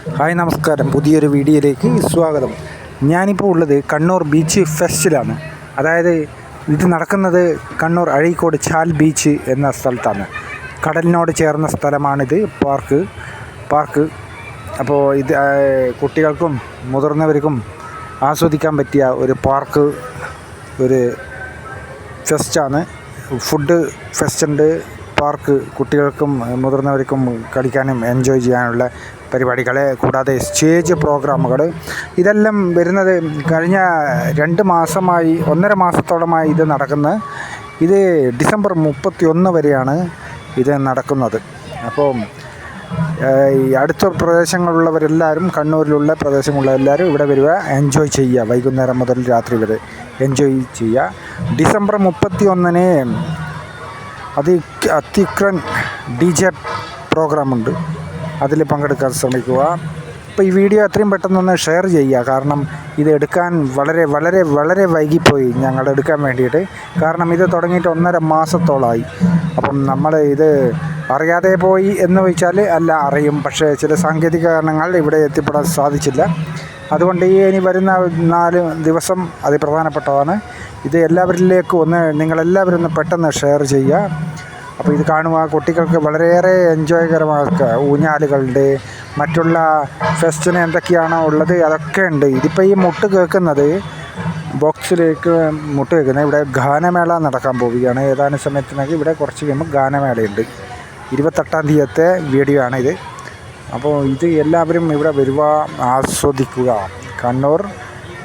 Hi നമസ്കാരം. പുതിയൊരു വീഡിയോയിലേക്ക് സ്വാഗതം. ഞാനിപ്പോൾ ഉള്ളത് കണ്ണൂർ ബീച്ച് ഫെസ്റ്റിലാണ്. അതായത് ഇത് നടക്കുന്നത് കണ്ണൂർ അഴീക്കോട് ചാൽ ബീച്ച് എന്ന സ്ഥലത്താണ്. കടലിനോട് ചേർന്ന സ്ഥലമാണിത് പാർക്ക്. പാർക്ക്. അപ്പോൾ ഇത് കുട്ടികൾക്കും മുതിർന്നവർക്കും ആസ്വദിക്കാൻ പറ്റിയ ഒരു പാർക്ക് ഒരു ഫെസ്റ്റാണ്. ഫുഡ് ഫെസ്റ്റ് ഉണ്ട്. പാർക്ക് കുട്ടികൾക്കും മുതിർന്നവർക്കും കളിക്കാനും എൻജോയ് ചെയ്യാനുള്ള പരിപാടികൾ കൂടാതെ സ്റ്റേജ് പ്രോഗ്രാമുകൾ ഇതെല്ലാം വരുന്നത് കഴിഞ്ഞ രണ്ട് മാസമായി ഒന്നര മാസത്തോളമായി ഇത് നടക്കുന്നത് ഇത് ഡിസംബർ മുപ്പത്തി ഒന്ന് വരെയാണ് ഇത് നടക്കുന്നത്. അപ്പോൾ ഈ അടുത്ത പ്രദേശങ്ങളിലുള്ളവരെല്ലാവരും കണ്ണൂരിലുള്ള പ്രദേശങ്ങളുള്ള എല്ലാവരും ഇവിടെ വരിക എൻജോയ് ചെയ്യുക. വൈകുന്നേരം മുതൽ രാത്രി വരെ എൻജോയ് ചെയ്യുക. ഡിസംബർ മുപ്പത്തി ഒന്നിന് അതി അതിക്രൻ ഡി ജെ പ്രോഗ്രാമുണ്ട്. അതിൽ പങ്കെടുക്കാൻ ശ്രമിക്കുക. അപ്പോൾ ഈ വീഡിയോ എത്രയും പെട്ടെന്നൊന്ന് ഷെയർ ചെയ്യുക. കാരണം ഇത് എടുക്കാൻ വളരെ വളരെ വളരെ വൈകിപ്പോയി ഞങ്ങൾ എടുക്കാൻ വേണ്ടിയിട്ട്. കാരണം ഇത് തുടങ്ങിയിട്ട് ഒന്നര മാസത്തോളമായി അപ്പം നമ്മൾ ഇത് അറിയാതെ പോയി എന്ന് വെച്ചാൽ അല്ല അറിയും. പക്ഷേ ചില സാങ്കേതിക കാരണങ്ങൾ ഇവിടെ എത്തിപ്പെടാൻ സാധിച്ചില്ല. അതുകൊണ്ട് ഈ ഇനി വരുന്ന നാല് ദിവസം അതിപ്രധാനപ്പെട്ടതാണ്. ഇത് എല്ലാവരിലേക്കും ഒന്ന് നിങ്ങളെല്ലാവരും ഒന്ന് പെട്ടെന്ന് ഷെയർ ചെയ്യുക. അപ്പോൾ ഇത് കാണുക കുട്ടികൾക്ക് വളരെയേറെ എൻജോയ്കരമാക്കുക. ഊഞ്ഞാലുകളുണ്ട് മറ്റുള്ള ഫെസ്റ്റിന് എന്തൊക്കെയാണോ ഉള്ളത് അതൊക്കെ ഉണ്ട്. ഇതിപ്പോൾ ഈ മുട്ട് കേൾക്കുന്നത് ബോക്സിലേക്ക് മുട്ട് കേൾക്കുന്നത്. ഇവിടെ ഗാനമേള നടക്കാൻ പോവുകയാണ്. ഏതാനും സമയത്തിനൊക്കെ ഇവിടെ കുറച്ച് കഴിയുമ്പോൾ ഗാനമേളയുണ്ട്. ഇരുപത്തെട്ടാം തീയതിയത്തെ വീഡിയോ ആണ് ഇത് അപ്പോൾ ഇത് എല്ലാവരും ഇവിടെ വരുക ആസ്വദിക്കുക. കണ്ണൂർ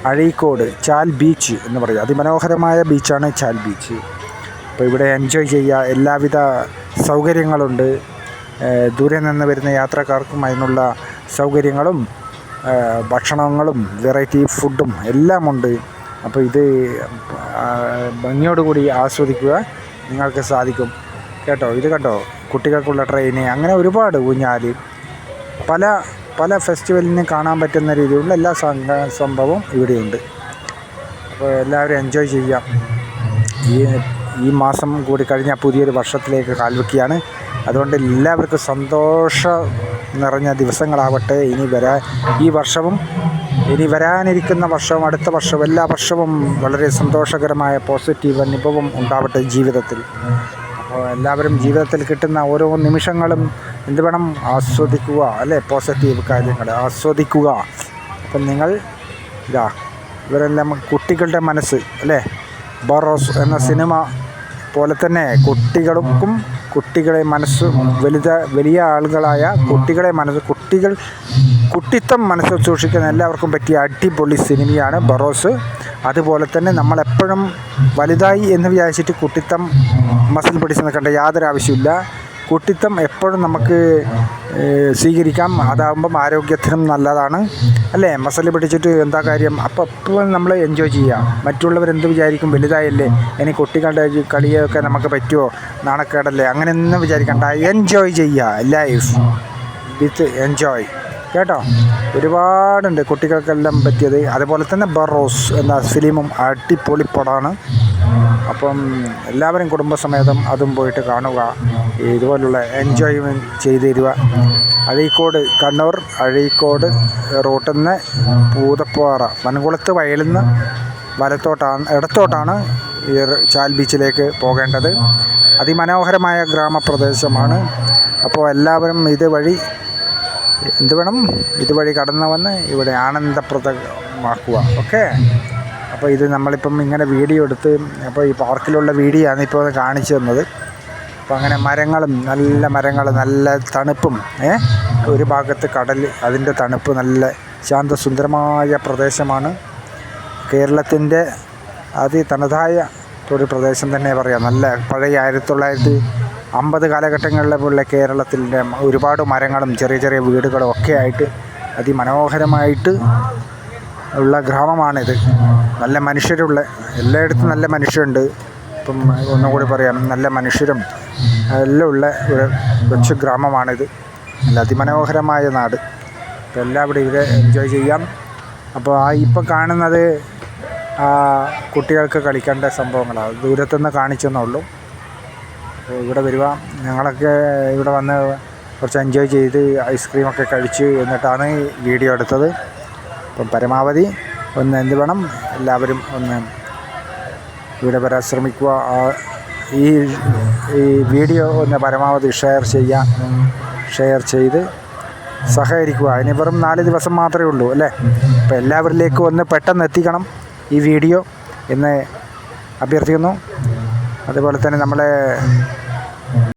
അഴീക്കോട് ചാൽ ബീച്ച് എന്ന് പറയുക അതിമനോഹരമായ ബീച്ചാണ് ചാൽ ബീച്ച്. അപ്പോൾ ഇവിടെ എൻജോയ് ചെയ്യുക. എല്ലാവിധ സൗകര്യങ്ങളുണ്ട്. ദൂരെ നിന്ന് വരുന്ന യാത്രക്കാർക്കും അതിനുള്ള സൗകര്യങ്ങളും ഭക്ഷണങ്ങളും വെറൈറ്റി ഫുഡും എല്ലാമുണ്ട്. അപ്പോൾ ഇത് ഭംഗിയോടുകൂടി ആസ്വദിക്കുക നിങ്ങൾക്ക് സാധിക്കും. കേട്ടോ? ഇത് കേട്ടോ കുട്ടികൾക്കുള്ള ട്രെയിന് അങ്ങനെ ഒരുപാട് ഊഞ്ഞാൽ പല പല ഫെസ്റ്റിവലിന് കാണാൻ പറ്റുന്ന രീതിയിലുള്ള എല്ലാ സംഭവവും ഇവിടെയുണ്ട്. അപ്പോൾ എല്ലാവരും എൻജോയ് ചെയ്യാം ഈ ഈ മാസം കൂടി കഴിഞ്ഞാൽ പുതിയൊരു വർഷത്തിലേക്ക് കാൽവെക്കുകയാണ്. അതുകൊണ്ട് എല്ലാവർക്കും സന്തോഷം നിറഞ്ഞ ദിവസങ്ങളാവട്ടെ. ഇനി വരാ ഈ വർഷവും ഇനി വരാനിരിക്കുന്ന വർഷവും അടുത്ത വർഷവും എല്ലാ വർഷവും വളരെ സന്തോഷകരമായ പോസിറ്റീവ് അനുഭവം ഉണ്ടാവട്ടെ ജീവിതത്തിൽ. അപ്പോൾ എല്ലാവരും ജീവിതത്തിൽ കിട്ടുന്ന ഓരോ നിമിഷങ്ങളും എന്ത് വേണം ആസ്വദിക്കുക അല്ലേ? പോസിറ്റീവ് കാര്യങ്ങൾ ആസ്വദിക്കുക. അപ്പം നിങ്ങൾ ഇതാ ഇവരെല്ലാം കുട്ടികളുടെ മനസ്സ് അല്ലേ? ബോറോസ് എന്ന സിനിമ പോലെ തന്നെ കുട്ടികൾക്കും കുട്ടികളെ മനസ്സ് വലുത വലിയ ആളുകളായ കുട്ടികളെ മനസ്സ് കുട്ടികൾ കുട്ടിത്തം മനസ്സിൽ സൂക്ഷിക്കുന്ന എല്ലാവർക്കും പറ്റിയ അടിപൊളി സിനിമയാണ് ബറോസ്. അതുപോലെ തന്നെ നമ്മളെപ്പോഴും വലുതായി എന്ന് വിചാരിച്ചിട്ട് കുട്ടിത്തം മസിൽ പിടിച്ച് നിൽക്കേണ്ട യാതൊരു ആവശ്യമില്ല കുട്ടിത്തം എപ്പോഴും നമുക്ക് സ്വീകരിക്കാം. അതാകുമ്പം ആരോഗ്യത്തിനും നല്ലതാണ്. അല്ലേ? മസൽ പിടിച്ചിട്ട് എന്താ കാര്യം? അപ്പോൾ എപ്പോഴും നമ്മൾ എൻജോയ് ചെയ്യുക. മറ്റുള്ളവരെന്ത് വിചാരിക്കും? വലുതായല്ലേ? ഇനി കുട്ടികളുടെ കളിയൊക്കെ നമുക്ക് പറ്റുമോ? നാണക്കേടല്ലേ? അങ്ങനെയൊന്നും വിചാരിക്കണ്ട. എൻജോയ് ചെയ്യുക. ലൈഫ് വിത്ത് എൻജോയ് കേട്ടോ? ഒരുപാടുണ്ട് കുട്ടികൾക്കെല്ലാം പറ്റിയത്. അതുപോലെ തന്നെ ബറോസ് എന്ന ഫിലിമും അടിപൊളി പടമാണ്. അപ്പം എല്ലാവരും കുടുംബസമേതം അതും പോയിട്ട് കാണുക. ഇതുപോലുള്ള എൻജോയ്മെന്റ് ചെയ്ത് തരിക അഴീക്കോട് കണ്ണൂർ അഴീക്കോട് റൂട്ടിൽ നിന്ന് പൂതപ്പാറ മൺകുളത്ത് വയലിൽ നിന്ന് വലത്തോട്ടാണ് ഇടത്തോട്ടാണ് ഈ ചാൽ ബീച്ചിലേക്ക് പോകേണ്ടത്. അതിമനോഹരമായ ഗ്രാമപ്രദേശമാണ്. അപ്പോൾ എല്ലാവരും ഇതുവഴി എന്ത് വേണം? ഇതുവഴി കടന്നു വന്ന് ഇവിടെ ആനന്ദപ്രദമാക്കുക. ഓക്കെ? അപ്പോൾ ഇത് നമ്മളിപ്പം ഇങ്ങനെ വീഡിയോ എടുത്ത് അപ്പോൾ ഈ പാർക്കിലുള്ള വീഡിയോ ആണ് ഇപ്പോൾ കാണിച്ചു തന്നത്. അപ്പോൾ അങ്ങനെ മരങ്ങളും നല്ല മരങ്ങൾ നല്ല തണുപ്പും ഒരു ഭാഗത്ത് കടൽ അതിന്റെ തണുപ്പ് നല്ല ശാന്തസുന്ദരമായ പ്രദേശമാണ്. കേരളത്തിന്റെ അതി തനതായ ഒരു പ്രദേശം തന്നെ പറയാം. നല്ല പഴയ ആയിരത്തി തൊള്ളായിരത്തി അമ്പത് കാലഘട്ടങ്ങളിലുള്ള കേരളത്തിന്റെ ഒരുപാട് മരങ്ങളും ചെറിയ ചെറിയ വീടുകളും ഒക്കെ ആയിട്ട് അതിമനോഹരമായിട്ട് ഉള്ള ഗ്രാമമാണിത്. നല്ല മനുഷ്യരുള്ള എല്ലായിടത്തും നല്ല മനുഷ്യരുണ്ട്. ഇപ്പം ഒന്നുകൂടി പറയാം നല്ല മനുഷ്യരും എല്ലാം ഉള്ള ഒരു കൊച്ചു ഗ്രാമമാണിത്. നല്ല അതിമനോഹരമായ നാട്. അപ്പോൾ എല്ലാവരും ഇവിടെ എൻജോയ് ചെയ്യാം. അപ്പോൾ ആ ഇപ്പം കാണുന്നത് കുട്ടികൾക്ക് കളിക്കേണ്ട സംഭവങ്ങളാണ്. ദൂരത്തുനിന്ന് കാണിച്ചെന്നേ ഉള്ളൂ അപ്പോൾ ഇവിടെ വരിക. ഞങ്ങളൊക്കെ ഇവിടെ വന്ന് കുറച്ച് എൻജോയ് ചെയ്ത് ഐസ്ക്രീമൊക്കെ കഴിച്ച് എന്നിട്ടാണ് വീഡിയോ എടുത്തത്. അപ്പം പരമാവധി ഒന്ന് എന്ത് വേണം എല്ലാവരും ഒന്ന് ഇവിടെ വരാൻ ശ്രമിക്കുക. ഈ ഈ വീഡിയോ ഒന്ന് പരമാവധി ഷെയർ ചെയ്യാൻ ഷെയർ ചെയ്ത് സഹകരിക്കുക. അതിന് വെറും നാല് ദിവസം മാത്രമേ ഉള്ളൂ അല്ലേ? അപ്പോൾ എല്ലാവരിലേക്കും ഒന്ന് പെട്ടെന്ന് എത്തിക്കണം ഈ വീഡിയോ. എന്ന് അഭ്യർത്ഥിക്കുന്നു. അതുപോലെ തന്നെ നമ്മളെ